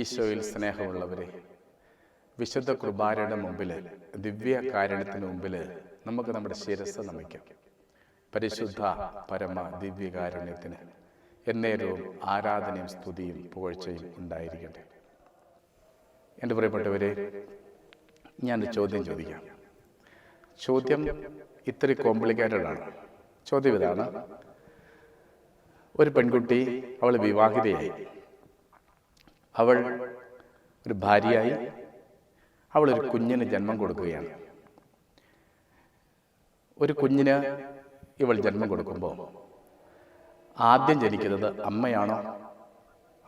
ഈശോയിൽ സ്നേഹമുള്ളവരെ വിശുദ്ധ കുർബാനയുടെ മുമ്പിൽ ദിവ്യ കാരണത്തിന് മുമ്പിൽ നമുക്ക് നമ്മുടെ ശിരസ് നമിക്കാം. പരിശുദ്ധ പരമ ദിവ്യകാരുണ്യത്തിന് എന്നേരവും ആരാധനയും സ്തുതിയും പുകഴ്ചയും ഉണ്ടായിരിക്കട്ടെ. എന്റെ പ്രിയപ്പെട്ടവരെ ഞാനൊരു ചോദ്യം ചോദിക്കാം. ചോദ്യം ഇത്ര കോംപ്ലിക്കേറ്റഡ് ആണ് ചോദ്യം ഇതാണ്. ഒരു പെൺകുട്ടി അവൾ വിവാഹിതയായി. അവൾ ഒരു ഭാര്യയായി അവൾ ഒരു കുഞ്ഞിന് ജന്മം കൊടുക്കുകയാണ്. ഒരു കുഞ്ഞിന് ഇവൾ ജന്മം കൊടുക്കുമ്പോൾ ആദ്യം ജനിക്കുന്നത് അമ്മയാണോ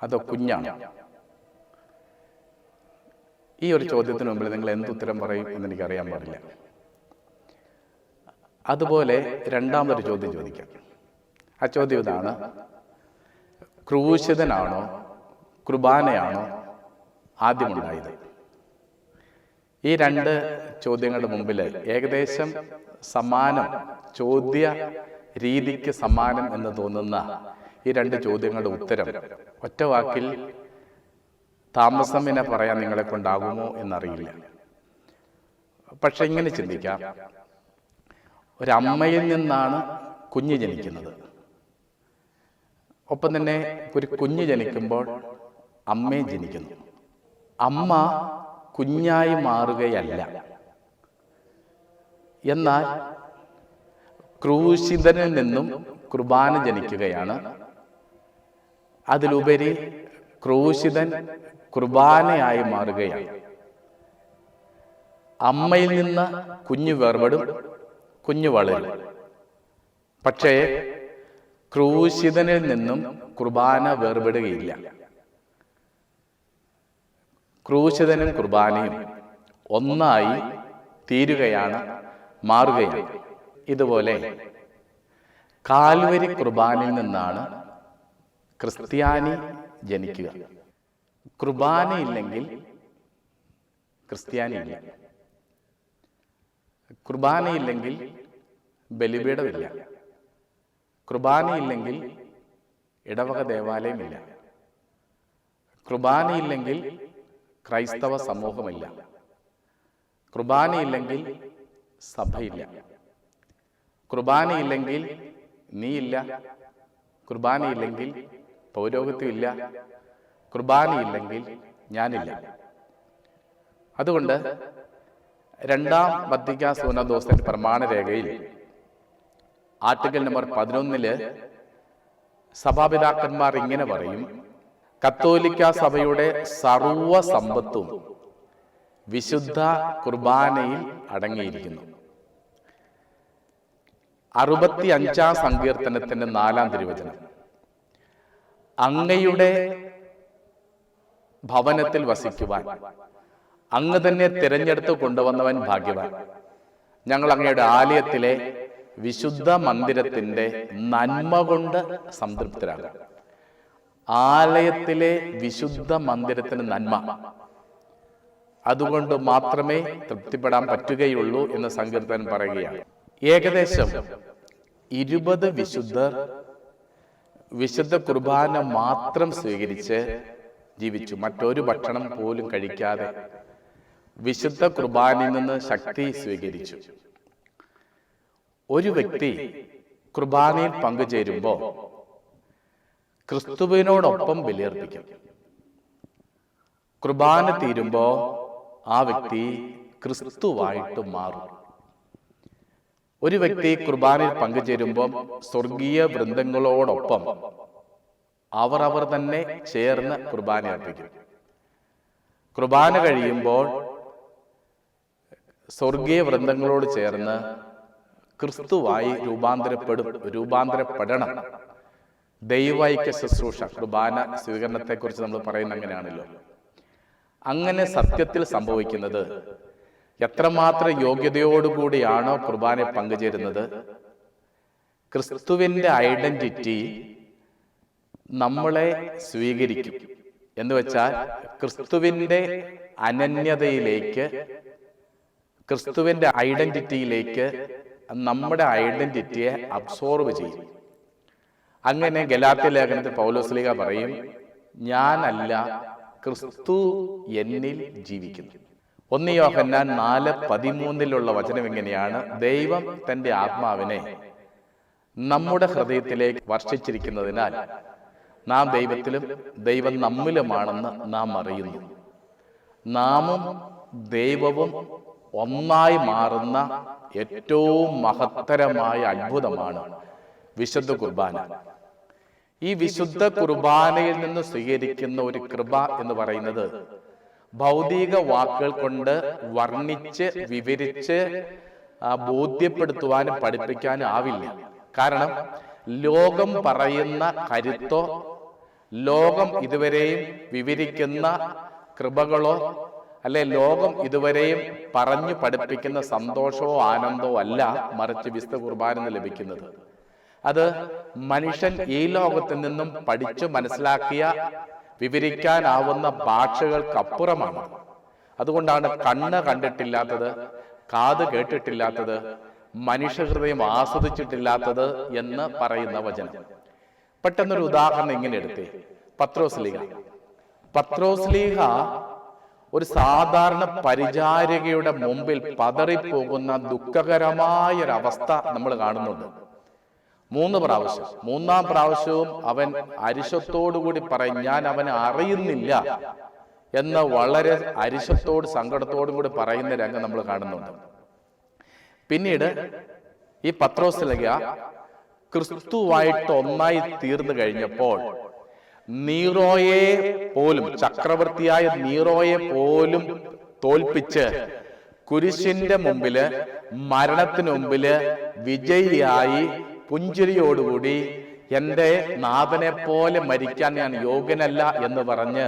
അതോ കുഞ്ഞാണോ? ഈ ഒരു ചോദ്യത്തിന് മുമ്പിൽ നിങ്ങൾ എന്ത് ഉത്തരം പറയും എന്ന് എനിക്ക് അറിയാൻ പാടില്ല. അതുപോലെ രണ്ടാമതൊരു ചോദ്യം ചോദിക്കാം. ആ ചോദ്യം ഇതാണ് ക്രൂശിതനാണോ കുർബാനയാണോ ആദ്യമുണ്ടായത്. ഈ രണ്ട് ചോദ്യങ്ങളുടെ മുമ്പിൽ ഏകദേശം സമാനം ചോദ്യ രീതിക്ക് സമാനം എന്ന് തോന്നുന്ന ഈ രണ്ട് ചോദ്യങ്ങളുടെ ഉത്തരം ഒറ്റ വാക്കിൽ താമസം എന്നെ പറയാൻ നിങ്ങളെ കൊണ്ടാകുമോ എന്നറിയില്ല. പക്ഷെ ഇങ്ങനെ ചിന്തിക്കാം. ഒരമ്മയിൽ നിന്നാണ് കുഞ്ഞ് ജനിക്കുന്നത്. ഒപ്പം തന്നെ ഒരു കുഞ്ഞ് ജനിക്കുമ്പോൾ അമ്മയും ജനിക്കുന്നു. അമ്മ കുഞ്ഞായി മാറുകയല്ല. എന്നാൽ ക്രൂശിതനിൽ നിന്നും കുർബാന ജനിക്കുകയാണ്. അതിലുപരി ക്രൂശിതൻ കുർബാനയായി മാറുകയാണ്. അമ്മയിൽ നിന്ന് കുഞ്ഞു വേർപെടും കുഞ്ഞു വളരും. പക്ഷേ ക്രൂശിതനിൽ നിന്നും കുർബാന വേർപെടുകയില്ല. ക്രൂശിതനും കുർബാനയും ഒന്നായി തീരുകയാണ് മാറുകയാണ് ഇതുപോലെ കാൽവരി കുർബാനയിൽ നിന്നാണ് ക്രിസ്ത്യാനി ജനിക്കുക. കുർബാനയില്ലെങ്കിൽ ക്രിസ്ത്യാനി ഇല്ല. കുർബാനയില്ലെങ്കിൽ ബലിപീഠമില്ല കുർബാനയില്ലെങ്കിൽ ഇടവക ദേവാലയമില്ല കുർബാനയില്ലെങ്കിൽ ക്രൈസ്തവ സമൂഹമില്ല. കുർബാനയില്ലെങ്കിൽ സഭയില്ല. കുർബാനയില്ലെങ്കിൽ നീയില്ല. കുർബാനയില്ലെങ്കിൽ പൗരോഗത്യമില്ല കുർബാനയില്ലെങ്കിൽ ഞാനില്ല. അതുകൊണ്ട് രണ്ടാം വത്തിക്ക സൂനദോസിന്റെ പ്രമാണരേഖയിൽ ആർട്ടിക്കൽ നമ്പർ പതിനൊന്നിൽ സഭാപിതാക്കന്മാർ ഇങ്ങനെ പറയും. കത്തോലിക്ക സഭയുടെ സർവ സമ്പത്തും വിശുദ്ധ കുർബാനയിൽ അടങ്ങിയിരിക്കുന്നു. അറുപത്തി അഞ്ചാം സങ്കീർത്തനത്തിന്റെ നാലാം തിരുവചനം. അങ്ങയുടെ ഭവനത്തിൽ വസിക്കുവാൻ അങ്ങ് തന്നെ തിരഞ്ഞെടുത്ത് കൊണ്ടുവന്നവൻ ഭാഗ്യവാൻ. ഞങ്ങൾ അങ്ങയുടെ ആലയത്തിലെ വിശുദ്ധ മന്ദിരത്തിന്റെ നന്മ കൊണ്ട് സംതൃപ്തരാകാം. ആലയത്തിലെ വിശുദ്ധ മന്ദിരത്തിന് നന്മ. അതുകൊണ്ട് മാത്രമേ തൃപ്തിപ്പെടാൻ പറ്റുകയുള്ളൂ എന്ന് സങ്കീർത്തൻ പറയുകയാണ്. ഏകദേശം ഇരുപത് വിശുദ്ധർ വിശുദ്ധ കുർബാന മാത്രം സ്വീകരിച്ച് ജീവിച്ചു. മറ്റൊരു ഭക്ഷണം പോലും കഴിക്കാതെ വിശുദ്ധ കുർബാനയിൽ നിന്ന് ശക്തി സ്വീകരിച്ചു. ഒരു വ്യക്തി കുർബാനയിൽ പങ്കുചേരുമ്പോൾ ക്രിസ്തുവിനോടൊപ്പം ബലിയർപ്പിക്കും. കുർബാന തീരുമ്പോ ആ വ്യക്തി ക്രിസ്തുവായിട്ട് മാറും. ഒരു വ്യക്തി കുർബാനയിൽ പങ്കുചേരുമ്പോൾ സ്വർഗീയ വൃന്ദങ്ങളോടൊപ്പം അവർ അവർ തന്നെ ചേർന്ന് കുർബാന അർപ്പിക്കും. കുർബാന കഴിയുമ്പോൾ സ്വർഗീയ വൃന്ദങ്ങളോട് ചേർന്ന് ക്രിസ്തുവായി രൂപാന്തരപ്പെടും രൂപാന്തരപ്പെടണം. ദൈവൈക്യ ശുശ്രൂഷ കുർബാന സ്വീകരണത്തെക്കുറിച്ച് നമ്മൾ പറയുന്ന അങ്ങനെയാണല്ലോ. അങ്ങനെ സത്യത്തിൽ സംഭവിക്കുന്നത് എത്രമാത്രം യോഗ്യതയോടുകൂടിയാണോ കുർബാന പങ്കുചേരുന്നത്? ക്രിസ്തുവിന്റെ ഐഡന്റിറ്റി നമ്മളെ സ്വീകരിക്കും. എന്ന് വെച്ചാൽ ക്രിസ്തുവിന്റെ അനന്യതയിലേക്ക് ക്രിസ്തുവിന്റെ ഐഡന്റിറ്റിയിലേക്ക് നമ്മുടെ ഐഡന്റിറ്റിയെ അബ്സോർവ് ചെയ്യും. അങ്ങനെ ഗലാത്യ ലേഖനത്തിൽ പൗലോസ്ലിക പറയും ഞാനല്ല ക്രിസ്തു എന്നിൽ ജീവിക്കുന്നു. ഒന്ന് യോഹന്നാൻ നാല് പതിമൂന്നിലുള്ള വചനം എങ്ങനെയാണ് ദൈവം തന്റെ ആത്മാവിനെ നമ്മുടെ ഹൃദയത്തിലേക്ക് വർഷിച്ചിരിക്കുന്നതിനാൽ നാം ദൈവത്തിലും ദൈവം നമ്മിലുമാണെന്ന് നാം അറിയുന്നു. നാമും ദൈവവും ഒന്നായി മാറുന്ന ഏറ്റവും മഹത്തരമായ അത്ഭുതമാണ് വിശുദ്ധ കുർബാന. ഈ വിശുദ്ധ കുർബാനയിൽ നിന്ന് സ്വീകരിക്കുന്ന ഒരു കൃപ എന്ന് പറയുന്നത് ഭൗതിക വാക്കുകൾ കൊണ്ട് വർണിച്ച് വിവരിച്ച് ബോധ്യപ്പെടുത്തുവാനും പഠിപ്പിക്കാനും ആവില്ല. കാരണം ലോകം പറയുന്ന കരുത്തോ ലോകം ഇതുവരെയും വിവരിക്കുന്ന കൃപകളോ അല്ലെ ലോകം ഇതുവരെയും പറഞ്ഞു പഠിപ്പിക്കുന്ന സന്തോഷമോ ആനന്ദമോ അല്ല മറിച്ച് വിശുദ്ധ കുർബാന ലഭിക്കുന്നത്. അത് മനുഷ്യൻ ഈ ലോകത്തിൽ നിന്നും പഠിച്ചു മനസ്സിലാക്കിയ വിവരിക്കാനാവുന്ന ഭാഷകൾക്കപ്പുറമാണ്. അതുകൊണ്ടാണ് കണ്ണ് കണ്ടിട്ടില്ലാത്തത് കാത് കേട്ടിട്ടില്ലാത്തത് മനുഷ്യഹൃദയം ആസ്വദിച്ചിട്ടില്ലാത്തത് എന്ന് പറയുന്ന വചനം. പെട്ടെന്നൊരു ഉദാഹരണം ഇങ്ങനെ എടുത്തേ. പത്രോസ്ലീഹ പത്രോസ്ലീഹ ഒരു സാധാരണ പരിചാരികയുടെ മുമ്പിൽ പതറിപ്പോകുന്ന ദുഃഖകരമായ ഒരു അവസ്ഥ നമ്മൾ കാണുന്നുണ്ട്. മൂന്ന് പ്രാവശ്യം. മൂന്നാം പ്രാവശ്യവും അവൻ അരിശത്തോടുകൂടി പറയും ഞാൻ അവനെ അറിയുന്നില്ല എന്ന് വളരെ അരിശത്തോട് സങ്കടത്തോടും കൂടി പറയുന്ന രംഗം നമ്മൾ കാണുന്നുണ്ട്. പിന്നീട് ഈ പത്രോസ് ലഗ ക്രിസ്തുവായിട്ട് ഒന്നായി തീർന്നു കഴിഞ്ഞപ്പോൾ നീറോയെ പോലും ചക്രവർത്തിയായ നീറോയെ പോലും തോൽപ്പിച്ച് കുരിശിന്റെ മുമ്പിൽ മരണത്തിന് മുമ്പിൽ വിജയിയായി പുഞ്ചിരിയോടുകൂടി എന്റെ നാഥനെ പോലെ മരിക്കാൻ ഞാൻ യോഗ്യനല്ല എന്ന് പറഞ്ഞ്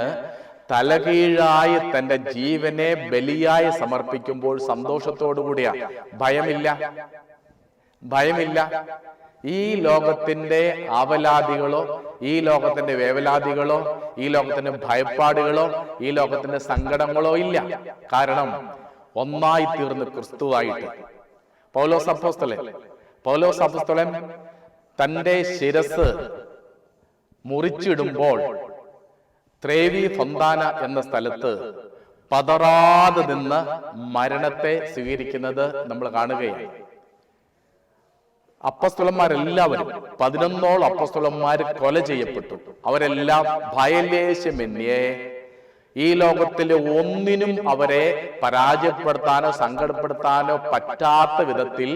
തലകീഴായി തന്റെ ജീവനെ ബലിയായി സമർപ്പിക്കുമ്പോൾ സന്തോഷത്തോടു കൂടിയാ ഭയമില്ല. ഭയമില്ല. ഈ ലോകത്തിന്റെ ആവലാദികളോ ഈ ലോകത്തിന്റെ വേവലാദികളോ ഈ ലോകത്തിന്റെ ഭയപ്പാടുകളോ ഈ ലോകത്തിന്റെ സങ്കടങ്ങളോ ഇല്ല. കാരണം ഒന്നായി തീർന്ന് ക്രിസ്തുവായിട്ട്. പൗലോസ് അപ്പോസ്തലൻ പൗലോസ് അപ്പോസ്തലൻ തന്റെ ശിരസ് മുറിച്ചിടുമ്പോൾ ത്രേവി ഫൊന്താന എന്ന സ്ഥലത്ത് പതറാതെ നിന്ന് മരണത്തെ സ്വീകരിക്കുന്നത് നമ്മൾ കാണുകയാണ്. അപ്പസ്തുലന്മാരെല്ലാവരും പതിനൊന്നോളം അപ്പസ്തുലന്മാർ കൊല ചെയ്യപ്പെട്ടു. അവരെല്ലാം ഭയലേശമെന്യേ ഈ ലോകത്തിലെ ഒന്നിനും അവരെ പരാജയപ്പെടുത്താനോ സങ്കടപ്പെടുത്താനോ പറ്റാത്ത വിധത്തിൽ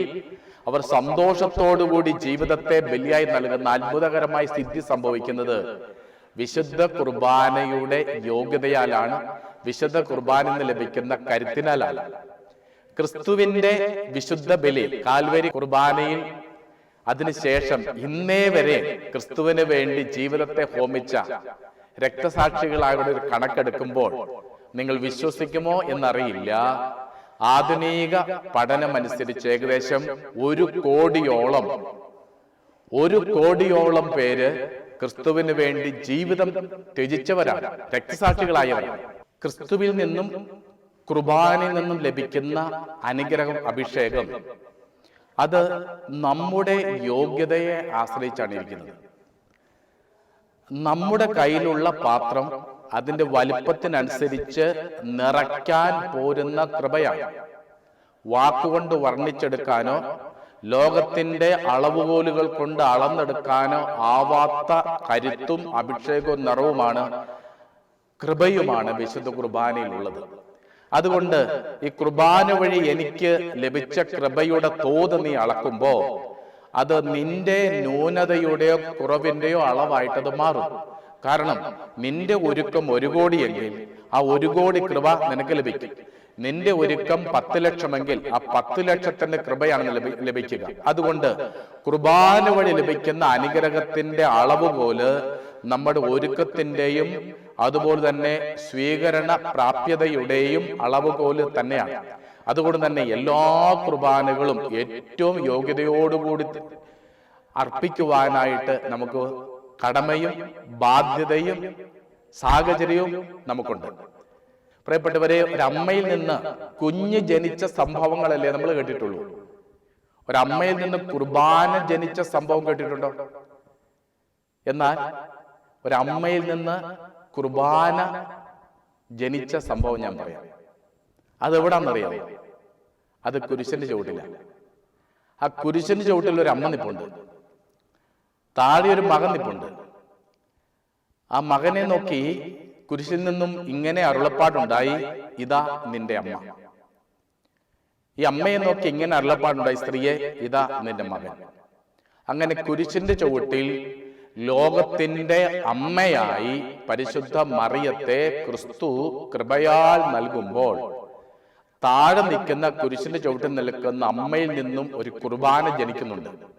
അവർ സന്തോഷത്തോടുകൂടി ജീവിതത്തെ ബലിയായി നൽകുന്ന അത്ഭുതകരമായ സ്ഥിതി സംഭവിക്കുന്നത് വിശുദ്ധ കുർബാനയുടെ യോഗ്യതയാലാണ്. വിശുദ്ധ കുർബാന ലഭിക്കുന്ന കരുത്തിനാലാണ്. ക്രിസ്തുവിന്റെ വിശുദ്ധ ബലി കാൽവരി കുർബാനയിൽ അതിനുശേഷം ഇന്നേ വരെ ക്രിസ്തുവിന് വേണ്ടി ജീവിതത്തെ ഹോമിച്ച രക്തസാക്ഷികളായുടെ ഒരു കണക്കെടുക്കുമ്പോൾ നിങ്ങൾ വിശ്വസിക്കുമോ എന്നറിയില്ല. ആധുനിക പഠനമനുസരിച്ച് ഏകദേശം ഒരു കോടിയോളം ഒരു കോടിയോളം പേര് ക്രിസ്തുവിന് വേണ്ടി ജീവിതം ത്യജിച്ചവരാണ് രക്തസാക്ഷികളായവരാണ്. ക്രിസ്തുവിൽ നിന്നും കുർബാനയിൽ നിന്നും ലഭിക്കുന്ന അനുഗ്രഹം അഭിഷേകം അത് നമ്മുടെ യോഗ്യതയെ ആശ്രയിച്ചാണ് ഇരിക്കുന്നത്. നമ്മുടെ കയ്യിലുള്ള പാത്രം അതിന്റെ വലിപ്പത്തിനനുസരിച്ച് നിറയ്ക്കാൻ പോരുന്ന കൃപയാണ്. വാക്കുകൊണ്ട് വർണിച്ചെടുക്കാനോ ലോകത്തിന്റെ അളവുകോലുകൾ കൊണ്ട് അളന്നെടുക്കാനോ ആവാത്ത കരുത്തും അഭിഷേകവും നിറവുമാണ് കൃപയുമാണ് വിശുദ്ധ കുർബാനയിലുള്ളത്. അതുകൊണ്ട് ഈ കുർബാന വഴി എനിക്ക് ലഭിച്ച കൃപയുടെ തോത് നീ അളക്കുമ്പോ അത് നിന്റെ ന്യൂനതയുടെയോ കുറവിന്റെയോ അളവായിട്ടത് മാറും. കാരണം നിന്റെ ഒരുക്കം ഒരു കോടിയെങ്കിൽ ആ ഒരു കോടി കൃപ നിനക്ക് ലഭിക്കും. നിന്റെ ഒരുക്കം പത്ത് ലക്ഷമെങ്കിൽ ആ പത്ത് ലക്ഷത്തിന്റെ കൃപയാണ് ലഭിക്കുക. അതുകൊണ്ട് കുർബാന വഴി ലഭിക്കുന്ന അനുഗ്രഹത്തിന്റെ അളവ് പോലെ നമ്മുടെ ഒരുക്കത്തിന്റെയും അതുപോലെ തന്നെ സ്വീകരണ പ്രാപ്യതയുടെയും അളവ് അളവുകോൽ തന്നെയാണ്. അതുകൊണ്ട് തന്നെ എല്ലാ കുർബാനകളും ഏറ്റവും യോഗ്യതയോടുകൂടി അർപ്പിക്കുവാനായിട്ട് നമുക്ക് കടമയും ബാധ്യതയും സാഹചര്യവും നമുക്കുണ്ട്. പ്രിയപ്പെട്ടവരെ ഒരമ്മയിൽ നിന്ന് കുഞ്ഞ് ജനിച്ച സംഭവങ്ങളല്ലേ നമ്മൾ കേട്ടിട്ടുള്ളൂ? ഒരമ്മയിൽ നിന്ന് കുർബാന ജനിച്ച സംഭവം കേട്ടിട്ടുണ്ടോ? എന്നാൽ ഒരമ്മയിൽ നിന്ന് കുർബാന ജനിച്ച സംഭവം ഞാൻ പറയാം. അതെവിടാന്നറിയാം അത് കുരിശന്റെ ചുവട്ടില്ല ആ കുരിശന്റെ ചുവട്ടിൽ ഒരു അമ്മ നിപ്പുണ്ട്. താഴെ ഒരു മകൻ നിപ്പുണ്ട്. ആ മകനെ നോക്കി കുരിശിൽ നിന്നും ഇങ്ങനെ അരുളപ്പാടുണ്ടായി ഇതാ നിന്റെ അമ്മ. ഈ അമ്മയെ നോക്കി ഇങ്ങനെ അരുളപ്പാടുണ്ടായി സ്ത്രീയെ ഇതാ നിന്റെ മകൻ. അങ്ങനെ കുരിശിന്റെ ചുവട്ടിൽ ലോകത്തിന്റെ അമ്മയായി പരിശുദ്ധ മറിയത്തെ ക്രിസ്തു കൃപയാൽ നൽകുമ്പോൾ താഴെ നിൽക്കുന്ന കുരിശിന്റെ ചുവട്ടിൽ നിൽക്കുന്ന അമ്മയിൽ നിന്നും ഒരു കുർബാന ജനിക്കുന്നുണ്ട്.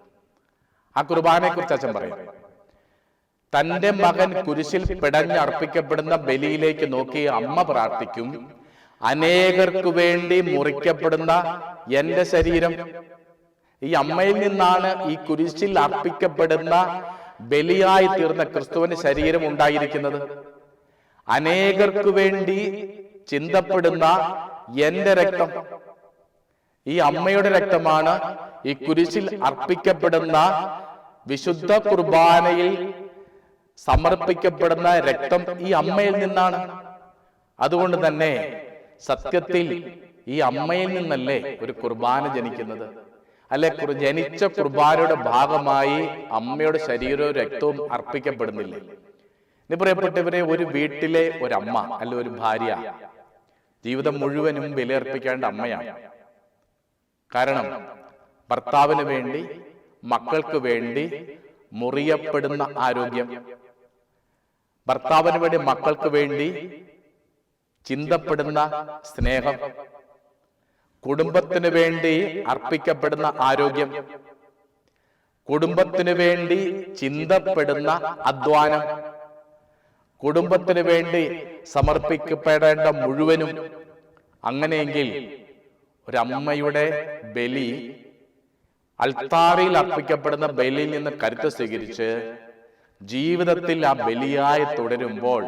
ആ കുർബാനയെ കുറിച്ച് അച്ഛൻ പറയും. തന്റെ മകൻ കുരിശിൽ പിടഞ്ഞർപ്പിക്കപ്പെടുന്ന ബലിയിലേക്ക് നോക്കി അമ്മ പ്രാർത്ഥിക്കും. അനേകർക്കു വേണ്ടി മുറിക്കപ്പെടുന്ന എന്റെ ശരീരം. ഈ അമ്മയിൽ നിന്നാണ് ഈ കുരിശിൽ അർപ്പിക്കപ്പെടുന്ന ബലിയായി തീർന്ന ക്രിസ്തുവിന്റെ ശരീരം ഉണ്ടായിരിക്കുന്നത്. അനേകർക്കു വേണ്ടി ചിന്തപ്പെടുന്ന എന്റെ രക്തം. ഈ അമ്മയുടെ രക്തമാണ് ഈ കുരിശിൽ അർപ്പിക്കപ്പെടുന്ന വിശുദ്ധ കുർബാനയിൽ സമർപ്പിക്കപ്പെടുന്ന രക്തം ഈ അമ്മയിൽ നിന്നാണ്. അതുകൊണ്ട് തന്നെ സത്യത്തിൽ ഈ അമ്മയിൽ നിന്നല്ലേ ഒരു കുർബാന ജനിക്കുന്നത്. അല്ലെ ജനിച്ച കുർബാനയുടെ ഭാഗമായി അമ്മയുടെ ശരീരവും രക്തവും അർപ്പിക്കപ്പെടുന്നില്ലേ? ഇനി പറയപ്പെട്ടവരെ ഒരു വീട്ടിലെ ഒരമ്മ അല്ല ഒരു ഭാര്യ ജീവിതം മുഴുവനും വിലയർപ്പിക്കേണ്ട അമ്മയാണ്. കാരണം ഭർത്താവിന് വേണ്ടി മക്കൾക്ക് വേണ്ടി മുറിയപ്പെടുന്ന ആരോഗ്യം. ഭർത്താവിന് വേണ്ടി മക്കൾക്ക് വേണ്ടി ചിന്തപ്പെടുന്ന സ്നേഹം. കുടുംബത്തിന് വേണ്ടി അർപ്പിക്കപ്പെടുന്ന ആരോഗ്യം. കുടുംബത്തിന് വേണ്ടി ചിന്തപ്പെടുന്ന അധ്വാനം. കുടുംബത്തിന് വേണ്ടി സമർപ്പിക്കപ്പെടേണ്ട മുഴുവനും. അങ്ങനെയെങ്കിൽ ഒരമ്മയുടെ ബലി അൾത്താരയിൽ അർപ്പിക്കപ്പെടുന്ന ബലിയിൽ നിന്ന് കരുത്ത് സ്വീകരിച്ച് ജീവിതത്തിൽ ആ ബലിയായി തുടരുമ്പോൾ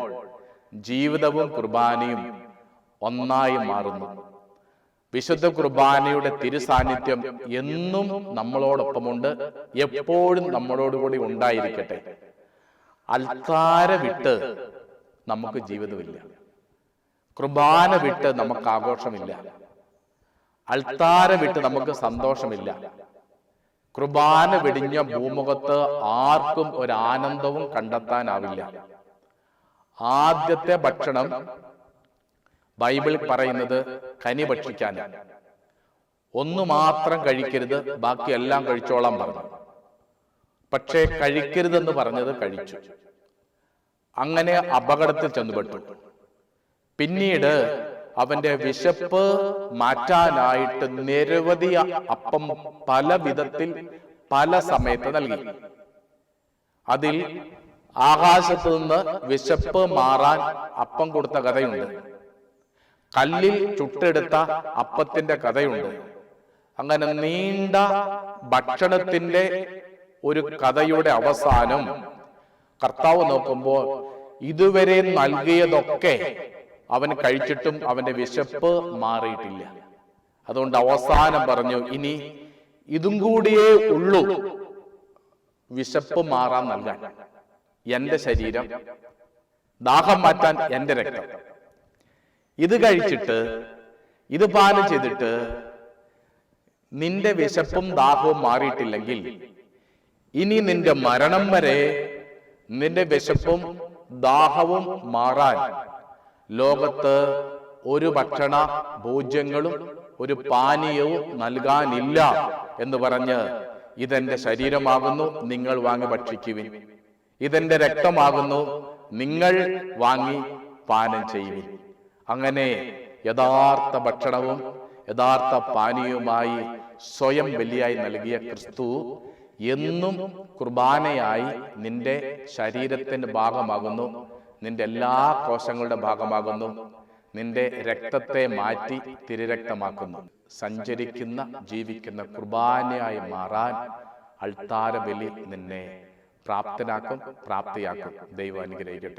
ജീവിതവും കുർബാനയും ഒന്നായി മാറുന്നു. വിശുദ്ധ കുർബാനയുടെ തിരുസാന്നിധ്യം എന്നും നമ്മളോടൊപ്പമുണ്ട് എപ്പോഴും നമ്മളോടുകൂടി ഉണ്ടായിരിക്കട്ടെ. അൽത്താര വിട്ട് നമുക്ക് ജീവിതമില്ല. കുർബാന വിട്ട് നമുക്ക് ആഘോഷമില്ല. അൽത്താര വിട്ട് നമുക്ക് സന്തോഷമില്ല. കുർബാന വെടിഞ്ഞ ഭൂമുഖത്ത് ആർക്കും ഒരു ആനന്ദവും കണ്ടെത്താനാവില്ല. ആദ്യത്തെ ഭക്ഷണം ബൈബിൾ പറയുന്നത് കനി ഭക്ഷിക്കാൻ ഒന്നു മാത്രം കഴിക്കരുത് ബാക്കി എല്ലാം കഴിച്ചോളാൻ പറഞ്ഞു. പക്ഷേ കഴിക്കരുതെന്ന് പറഞ്ഞത് കഴിച്ചു. അങ്ങനെ അപകടത്തിൽ ചെന്നുപെട്ടു. പിന്നീട് അവന്റെ വിശപ്പ് മാറ്റാനായിട്ട് നിരവധി അപ്പം പല വിധത്തിൽ പല സമയത്ത് നൽകി. അതിൽ ആകാശത്ത് നിന്ന് വിശപ്പ് മാറാൻ അപ്പം കൊടുത്ത കഥയുണ്ട്. കല്ലിൽ ചുട്ടെടുത്ത അപ്പത്തിന്റെ കഥയുണ്ട്. അങ്ങനെ നീണ്ട ഭക്ഷണത്തിന്റെ ഒരു കഥയുടെ അവസാനം കർത്താവ് നോക്കുമ്പോൾ ഇതുവരെ നൽകിയതൊക്കെ അവൻ കഴിച്ചിട്ടും അവന്റെ വിശപ്പ് മാറിയിട്ടില്ല. അതുകൊണ്ട് അവസാനം പറഞ്ഞു ഇനി ഇതും കൂടിയേ ഉള്ളൂ. വിശപ്പ് മാറാൻ നൽകാൻ. എന്റെ ശരീരം ദാഹം മാറ്റാൻ എന്റെ രക്തം. ഇത് കഴിച്ചിട്ട് ഇത് പാനം ചെയ്തിട്ട് നിന്റെ വിശപ്പും ദാഹവും മാറിയിട്ടില്ലെങ്കിൽ ഇനി നിന്റെ മരണം വരെ നിന്റെ വിശപ്പും ദാഹവും മാറാൻ ലോകത്ത് ഒരു ഭക്ഷണ ഭോജ്യങ്ങളും ഒരു പാനീയവും നൽകാനില്ല എന്ന് പറഞ്ഞ് ഇതെന്റെ ശരീരമാകുന്നു നിങ്ങൾ വാങ്ങി ഭക്ഷിക്കുവിൻ. ഇതെന്റെ രക്തമാകുന്നു നിങ്ങൾ വാങ്ങി പാനം ചെയ്യുവിൻ. അങ്ങനെ യഥാർത്ഥ ഭക്ഷണവും യഥാർത്ഥ പാനീയവുമായി സ്വയം ബലിയായി നൽകിയ ക്രിസ്തു എന്നും കുർബാനയായി നിന്റെ ശരീരത്തിന്റെ ഭാഗമാകുന്നു. നിന്റെ എല്ലാ കോശങ്ങളുടെ ഭാഗമാകുന്നു. നിന്റെ രക്തത്തെ മാറ്റി തിരുരക്തമാക്കുന്നു. സഞ്ചരിക്കുന്ന ജീവിക്കുന്ന കുർബാനയായി മാറാൻ അൾത്താര ബലി നിന്നെ പ്രാപ്തനാക്കും പ്രാപ്തിയാക്കും. ദൈവം അനുഗ്രഹിക്കട്ടെ.